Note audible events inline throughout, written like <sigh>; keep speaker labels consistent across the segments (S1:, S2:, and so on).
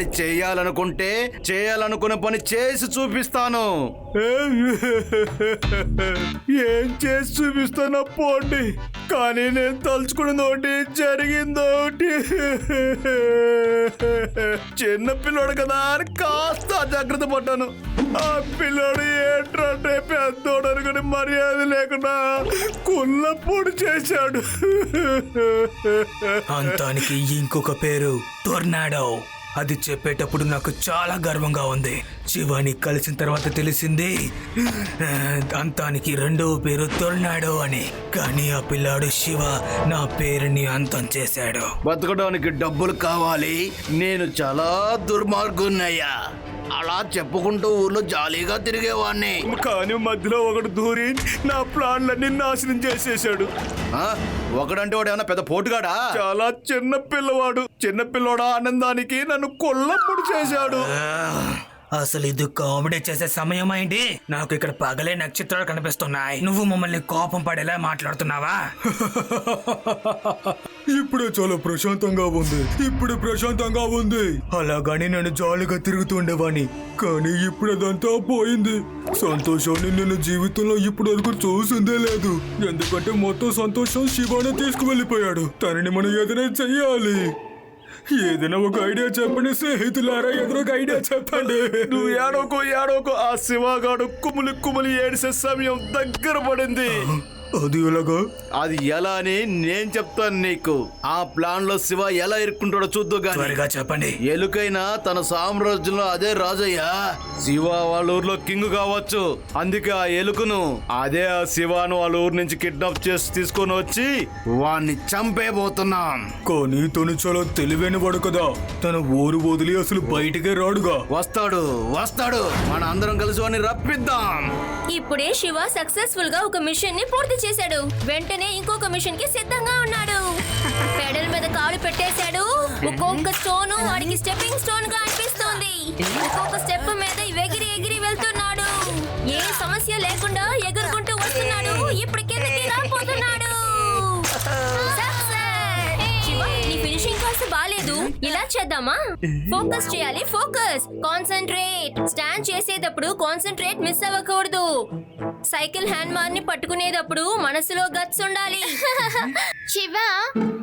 S1: పని చేయాలనుకుంటే చేయాలనుకున్న పని చేసి చూపిస్తాను. ఏం చేసి చూపిస్తానో పోండి. కానీ నేను తలుచుకున్నది ఒకటి జరిగింది ఒకటి చిన్న పిల్లోడు కదా అని కాస్త జాగ్రత్త పడ్డాను. ఆ పిల్లోడు ఏంటంటే పెద్దోడు అనుకుని మర్యాద లేకుండా కుల్లపొడి చేశాడు.
S2: అంతానికి ఇంకొక పేరు టొర్నాడో. అది చెప్పేటప్పుడు నాకు చాలా గర్వంగా ఉంది. శివాని కలిసిన తర్వాత తెలిసింది అంతానికి రెండవ పేరు టొర్నాడో అని. కానీ ఆ పిల్లాడు శివ నా పేరుని అంతం చేశాడు.
S1: బతకడానికి డబ్బులు కావాలి. నేను చాలా దుర్మార్గున్నయ్యా. అలా చెప్పుకుంటూ ఊర్లో జాలీగా తిరిగేవాడిని కానీ మధ్యలో ఒకడు దూరి నా ప్లాన్లన్నీ నాశనం చేసేసాడు ఒకడంటే వాడు ఏమన్నా పెద్ద పోటుగాడా? చాలా చిన్న పిల్లవాడు. చిన్న పిల్లోడా ఆనందానికి నన్ను కొల్లప్పుడు చేశాడు.
S2: అసలు ఇది కామెడీ చేసే సమయం అయింది నాకు ఇక్కడ పగలే నక్షత్రాలు కనిపిస్తున్నాయి. నువ్వు మమ్మల్ని కోపం పడేలా మాట్లాడుతున్నావా? <laughs>
S3: ఇప్పుడే చాలా ప్రశాంతంగా ఉంది. ఇప్పుడు ప్రశాంతంగా ఉంది. అలాగని నేను జాలిగా తిరుగుతుండేవాణ్ణి కానీ ఇప్పుడు అదంతా పోయింది. సంతోషాన్ని నేను జీవితంలో ఇప్పటి వరకు చూసిందే లేదు. ఎందుకంటే మొత్తం సంతోషం శివానే తీసుకువెళ్ళిపోయాడు. తనని మనం ఏదైనా చెయ్యాలి. ఏదైనా ఒక ఐడియా చెప్పండి స్నేహితులారా ఏదైనా ఒక ఐడియా చెప్పండి.
S1: నువ్వు ఏడోకో ఏడోకో ఆ శివగాడు కుములి కుములి ఏడిసే సమయం దగ్గర పడింది.
S3: అది ఎలాగా?
S1: అది ఎలా అని నేను చెప్తాను నీకు. ఆ ప్లాన్లో శివ ఎలా ఇరుక్కుంటాడో చూద్దు గాని.
S2: త్వరగా చెప్పండి.
S1: ఎలుకైనా తన సామ్రాజ్యంలో అదే రాజయ్య? శివ వాళ్ళ ఊర్లో కింగ్ కావచ్చు. అందుకే ఆ ఎలుకను అదే ఆ శివాను వాళ్ళ ఊరు నుంచి కిడ్నాప్ చేసి తీసుకొని వచ్చి వాణ్ణి చంపేబోతున్నాం
S3: కానీ తను చాలా తెలివైన వాడు కదా. తన ఊరు వదిలి అసలు బయటికే రాడుగా.
S1: వస్తాడు వస్తాడు. మన అందరం కలిసి వాడిని రప్పిద్దాం.
S4: ఇప్పుడే శివ సక్సెస్ఫుల్గా ఒక మిషన్ని పూర్తి చేశాడు. వెంటనే ఇంకొక మిషన్కి సిద్ధంగా ఉన్నాడు. పెడల్ మీద కాలు పెట్టేశాడు. ఒక్కొక్క స్టోన్ వాడికి స్టెప్పింగ్ స్టోన్గా అనిపిస్తోంది. ఒక్కొక్క స్టెప్ మీద ఎగిరి ఎగిరి వెళ్తున్నాడు. ఏ సమస్య లేకుండా ఎగురుకుంటూ వస్తున్నాడు. ఇప్పుడు కిందకి రాపోతున్నాడు ఫినిషింగ్ కాస్త బాలేదు. ఇలా చేద్దామా? ఫోకస్ చేయాలి ఫోకస్. కాన్సంట్రేట్ స్టాండ్ చేసేటప్పుడు కాన్సంట్రేట్ మిస్ అవ్వకూడదు. సైకిల్ హ్యాండ్ బార్ని పట్టుకునేటప్పుడు మనసులో గట్స్ ఉండాలి.
S5: శివ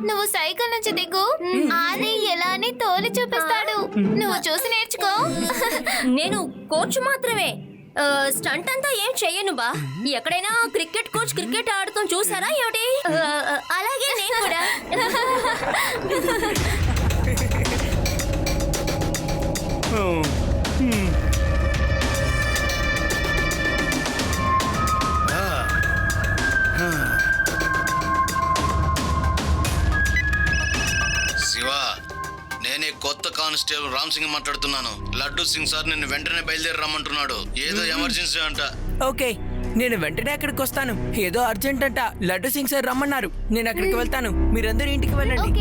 S5: నువ్వు సైకిల్ నుంచి దిగు. ఆది ఎలా అని తోలి చూపిస్తాడు. నువ్వు చూసి నేర్చుకో.
S4: నేను కోచ్ మాత్రమే. స్టంట్ అంతా ఏం చెయ్యను బా. ఎక్కడైనా క్రికెట్ కోచ్ క్రికెట్ ఆడుతూ చూసారా ఏమిటి? అలాగే నేను కూడా. <laughs> <laughs>
S1: శివ కొత్త కానిస్టేబుల్ రామ్ సింగ్ మాట్లాడుతున్నాను. లడ్డు సింగ్ సార్ నిన్ను వెంటనే బయలుదేరి రమ్మంటున్నాడు. ఏదో ఎమర్జెన్సీ అంట.
S6: ఓకే నేను వెంటనే అక్కడికి వస్తాను. ఏదో అర్జెంట్ అంట. లడ్డు సింగ్ సార్ రమ్మన్నారు. నేను అక్కడికి వెళ్తాను. మీరందరూ ఇంటికి వెళ్ళండి.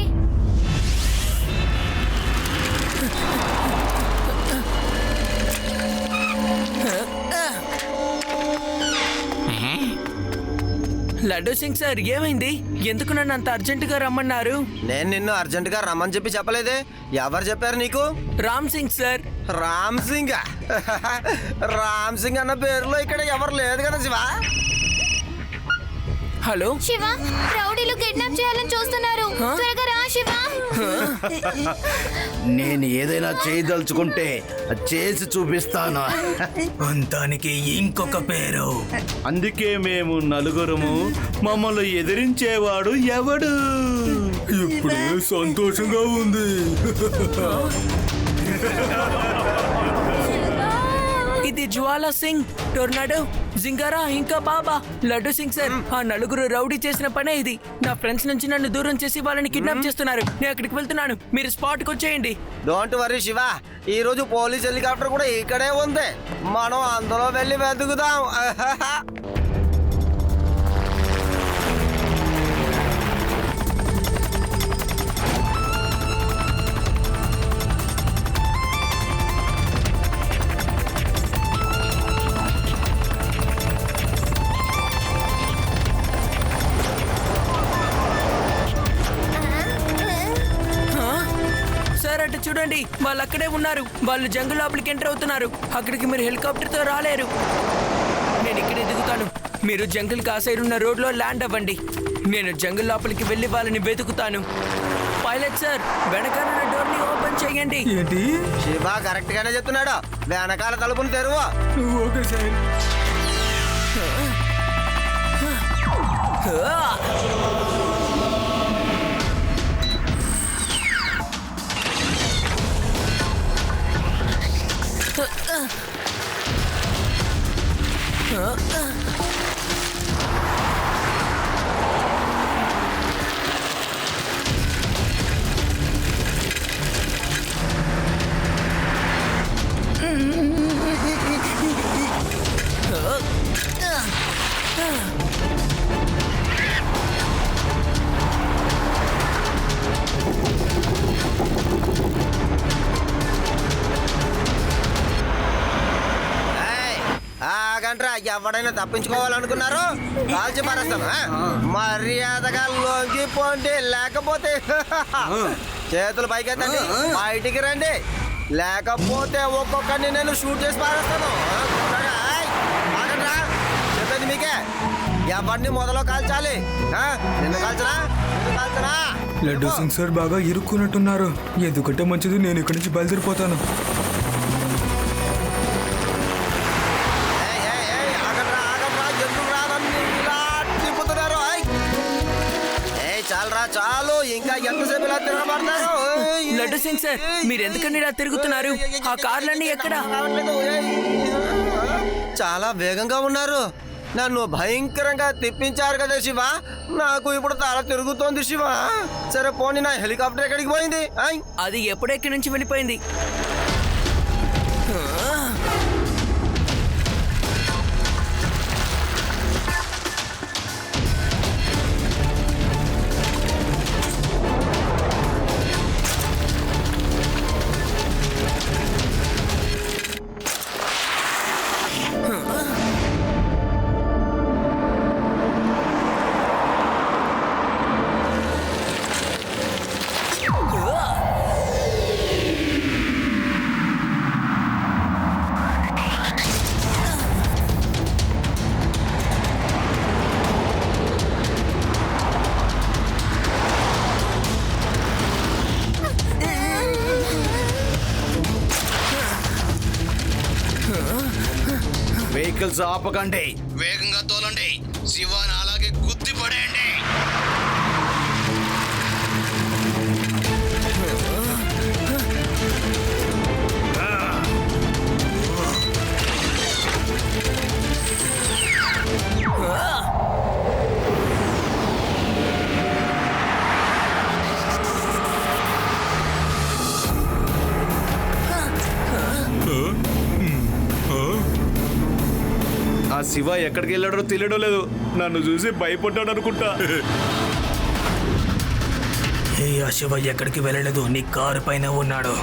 S6: లడ్డు సింగ్ సార్ ఏమైంది? ఎందుకు నన్ను అంత అర్జెంటుగా రమ్మన్నారు?
S7: నేను నిన్ను అర్జెంట్గా రమ్మని చెప్పి చెప్పలేదే. ఎవరు చెప్పారు నీకు?
S6: రామ్ సింగ్ సార్.
S7: రామ్ సింగ్? <laughs> రామ్ సింగ్ అన్న పేరులో ఇక్కడ ఎవరు లేదు కదా శివ?
S6: హలో?
S5: శివ రౌడీలు కిడ్నాప్ చేయాలని చూస్తున్నారు. త్వరగా రా శివ.
S1: నేను ఏదైనా చేయదలుచుకుంటే అది చేసి చూపిస్తాను?
S2: అంతానికి ఇంకొక పేరు.
S1: అందుకే మేము నలుగురము మమ్మల్ని ఎదిరించేవాడు ఎవడు?
S3: ఇప్పుడే సంతోషంగా ఉంది.
S6: ఇది జ్వాలా సింగ్? టొర్నాడో? జింగారా? ఇంకా బాబా? లడ్డు సింగ్ సార్ ఆ నలుగురు రౌడీ చేసిన పనే ఇది. నా ఫ్రెండ్స్ నుంచి నన్ను దూరం చేసి వాళ్ళని కిడ్నాప్ చేస్తున్నారు. నేను అక్కడికి వెళ్తున్నాను. మీరు స్పాట్కి వచ్చేయండి.
S7: Don't worry Shiva. ఈ రోజు పోలీస్ హెలికాప్టర్ కూడా ఇక్కడే ఉంది. మనం అందులో వెళ్ళి వెతుకుదాం. <laughs>
S6: అటు చూడండి వాళ్ళు అక్కడే ఉన్నారు. వాళ్ళు జంగల్ లోపలికి ఎంటర్ అవుతున్నారు. అక్కడికి మీరు హెలికాప్టర్తో రాలేరు. నేను ఇక్కడే దిగుతాను. మీరు జంగల్ కా సైడ్ ఉన్న రోడ్లో ల్యాండ్ అవ్వండి. నేను జంగల్ లోపలికి వెళ్ళి వాళ్ళని వెతుకుతాను. పైలట్ సార్ వెనకాల డోర్ని ఓపెన్ చేయండి.
S3: ఏంటి?
S7: శివ కరెక్ట్ గానే చెప్తున్నాడు. వెనకాల తలుపుని తెరువు.
S3: Okay sir.
S7: ఏయ్, ఎవడైనా తప్పించుకోవాలనుకున్నారు కాల్చి పారేస్తాను ఆ? మర్యాదగా లొంగిపోండి లేకపోతే చేతులు పైకెత్తండి బయటికి రండి. లేకపోతే ఒక్కొక్కరిని నేను షూట్ చేసి పారేస్తాను చెప్పేది మీకే. ఎవరిని మొదలో కాల్చాలి ఆ? నిన్ను కాల్చరా కాల్చరా
S3: లడ్డు సింగ్ సార్ బాగా ఇరుక్కున్నట్టున్నారు. ఎందుకంటే మంచిది నేను ఇక్కడి నుంచి బయలుదేరిపోతాను.
S7: ఇంకా ఎంతసేపు ఇలా తిరగబడతారు?
S6: లడ్డు సింగ్ సార్ మీరు ఎందుకని ఇలా తిరుగుతున్నారు? ఆ కార్లన్నీ ఎక్కడ.
S7: చాలా వేగంగా ఉన్నారు. నన్ను భయంకరంగా తిప్పించారు కదా శివ. నాకు ఇప్పుడు తల తిరుగుతోంది శివ. సరే పోనీ నా హెలికాప్టర్ ఎక్కడికి పోయింది.
S6: అది ఎప్పుడెక్కడి నుంచి వెళ్ళిపోయింది?
S1: ఆపకండి వేగంగా తోలండి. శివాన ఎక్కడికి వెళ్ళాడో తెలియడం లేదు. నన్ను చూసి భయపడ్డాడు అనుకుంటా.
S2: ఏ ఆ శివ ఎక్కడికి వెళ్ళలేదు. నీ కారు పైన ఉన్నాడు.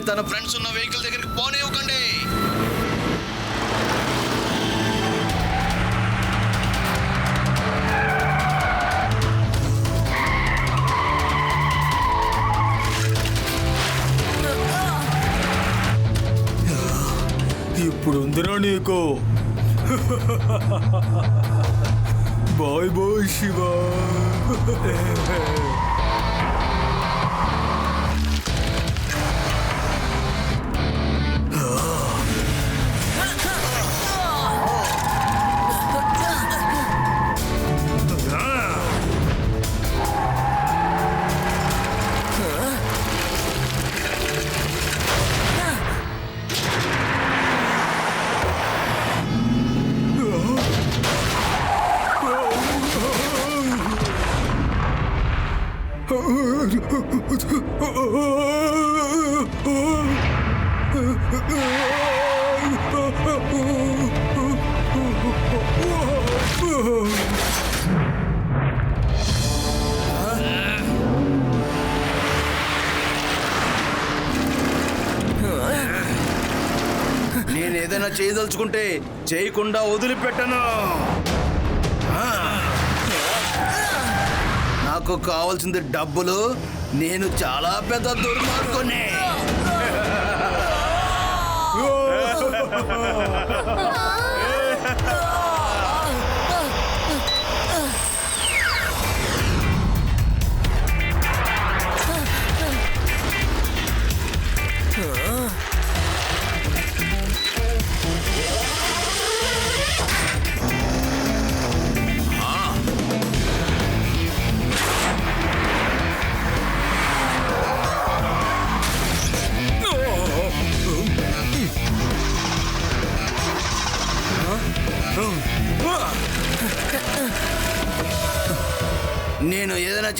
S1: శివాని తన ఫ్రెండ్స్ ఉన్న వెహికల్ దగ్గరికి పోనివ్వకండి.
S3: ఇప్పుడు ఉందిరా నీకు. <laughs> Bye bye Shiva. <laughs>
S1: ఏదైనా చేయదలుచుకుంటే చేయకుండా వదిలిపెట్టను. నాకు కావాల్సింది డబ్బులు నేను చాలా పెద్ద దుర్మార్గుని Oh!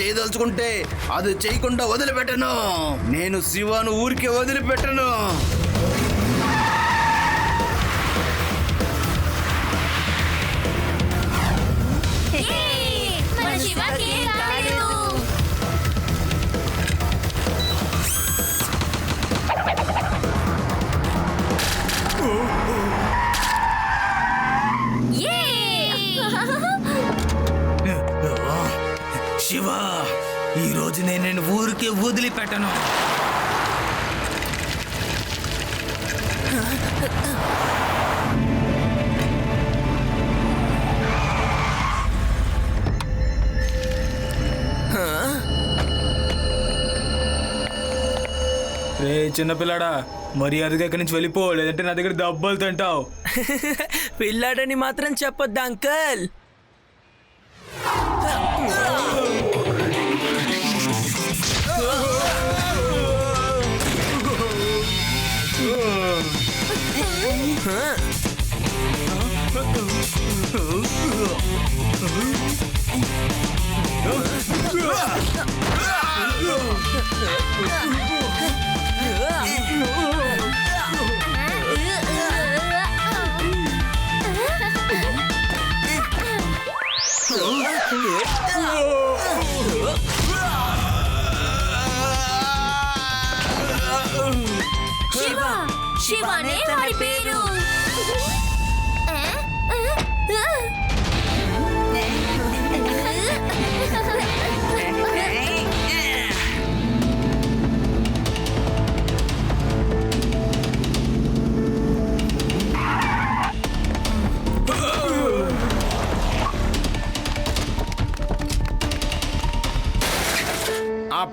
S1: చేయదలుచుకుంటే అది చేయకుండా వదిలిపెట్టను. నేను శివాను ఊరికే వదిలిపెట్టను.
S4: మన శివకి
S2: నేను నేను ఊరికే వదిలిపెట్టను. రే చిన్నపిల్లాడా మర్యాదగా ఇక్కడి నుంచి వెళ్ళిపో లేదంటే నా దగ్గర దెబ్బలు తింటావు. <laughs>
S6: పిల్లాడని మాత్రం చెప్పొద్దు అంకల్.
S4: శివ శివనే వాడి పేరు
S1: ఆ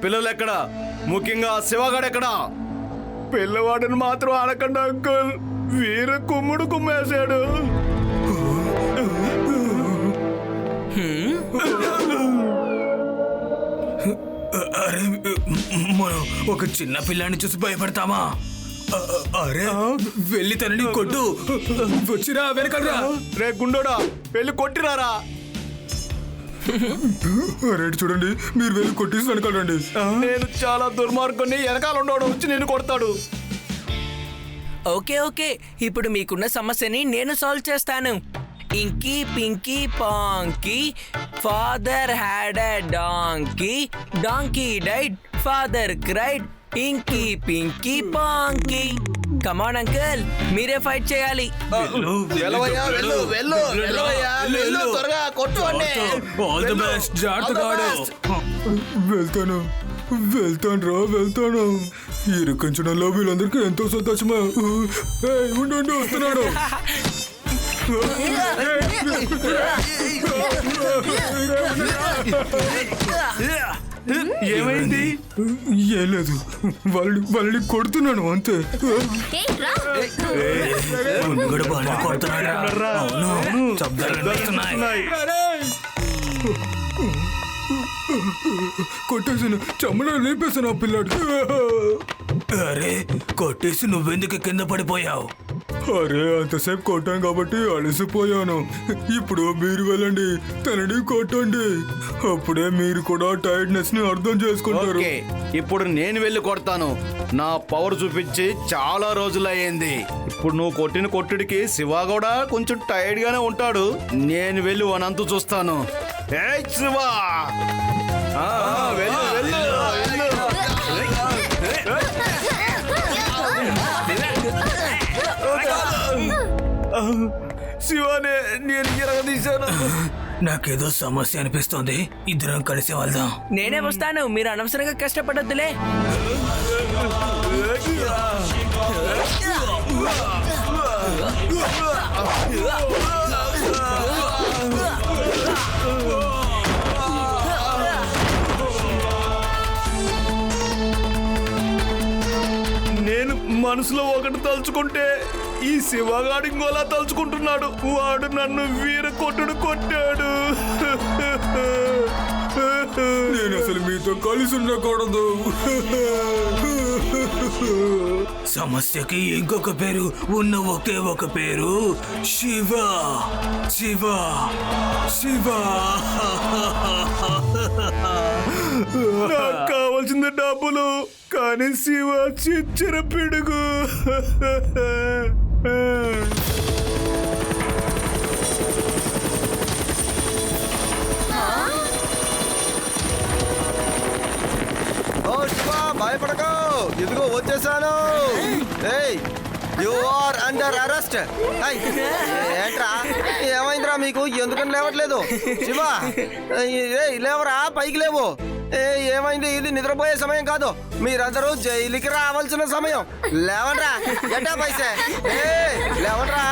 S1: పిల్లలు ఎక్కడ? ముఖ్యంగా ఆ శివగాడు ఎక్కడ? పిల్లవాడిని మాత్రం అనకండి అంకుల్. వీర కుమ్ముడు కుమ్మేశాడు.
S2: అరే మనం ఒక చిన్న పిల్లాన్ని చూసి భయపడతామా? అరే వెళ్ళి తనని కొట్టు. వచ్చిరా వెనకరా
S1: రే గుండోడా పెళ్ళి కొట్టిరారా?
S3: రేటు చూడండి మీరు వెళ్ళి కొట్టేసి వెనకాలండి
S1: నేను చాలా దుర్మార్గుని వెనకాల ఉండోడు వచ్చి నేను కొడతాడు.
S6: Okay okay. ఇప్పుడు మీకున్న సమస్యని నేను సాల్వ్ చేస్తాను. Inky pinky ponky father had a donkey donkey died father cried inky pinky ponky. Come on uncle మీరే ఫైట్ చేయాలి
S1: వెళ్ళవయ్యా వెళ్ళు వెళ్ళు వెళ్ళవయ్యా వెళ్ళు త్వరగా కొట్టు అన్నే
S2: ఆల్ ది బెస్ట్ జాగ్రత్తగా ఆడు.
S3: వెళ్తాను వెళ్తాను రా వెళ్తాను ఈ రకంచడంలో వీళ్ళందరికీ ఎంతో సంతోషమా ఉండు ఉండు వస్తున్నాడు
S1: ఏమైంది?
S3: ఏం లేదు. వాళ్ళని వాళ్ళని కొడుతున్నాను అంతే. కొట్టేసాను చెమ్మలో లేపేసాను ఆ పిల్లాడు.
S2: అరే కొట్టేసి నువ్వెందుకు కింద పడిపోయావు?
S3: అరే అంతసేపు కొట్టాను కాబట్టి అలసిపోయాను. ఇప్పుడు మీరు వెళ్ళండి తనని కొట్టండి. అప్పుడే మీరు కూడా టైర్డ్నెస్ని అర్థం చేసుకుంటారు.
S1: ఇప్పుడు నేను వెళ్ళి కొడతాను. నా పవర్ చూపించి చాలా రోజులయ్యింది. ఇప్పుడు నువ్వు కొట్టిన కొట్టుడికి శివ కూడా కొంచెం టైర్డ్ గానే ఉంటాడు. నేను వెళ్ళి వనంతు చూస్తాను. ఏ శివా! వెళ్ళు. శివనే నేను ఎరగదీశాను
S2: నాకేదో సమస్య అనిపిస్తోంది. ఇద్దరం కలిసి వెళ్దాం.
S6: నేనే వస్తాను. మీరు అనవసరంగా కష్టపడొద్దులే.
S1: నేను మనసులో ఒకటి తలుచుకుంటే ఈ శివగాడు ఇంకోలా తలుచుకుంటున్నాడు. వాడు నన్ను వీర కొట్టుడు కొట్టాడు.
S3: నేను అసలు మీతో కలిసి ఉండకూడదు.
S2: సమస్యకి ఇంకొక పేరు ఉన్న ఒకే ఒక పేరు. శివ శివ శివ.
S1: నాకు కావాల్సింది డబ్బులు కానీ శివ చిచ్చర పిడుగు.
S7: ఓ శివ భయపడకు. ఇదిగో వచ్చేసాను. ఏయ్ యు ఆర్ అండర్ అరెస్ట్ ఏంట్రా? ఏమైందిరా మీకు? ఎందుకని లేవట్లేదు? శివ ఏయ్ లేవరా? పైకి లేవు. ఏ ఏమైంది? ఇది నిద్రపోయే సమయం కాదు. మీరందరూ జైలుకి రావాల్సిన సమయం. లేవండ్రా ఎట్టా పైసే. ఏ లేవండ్రా.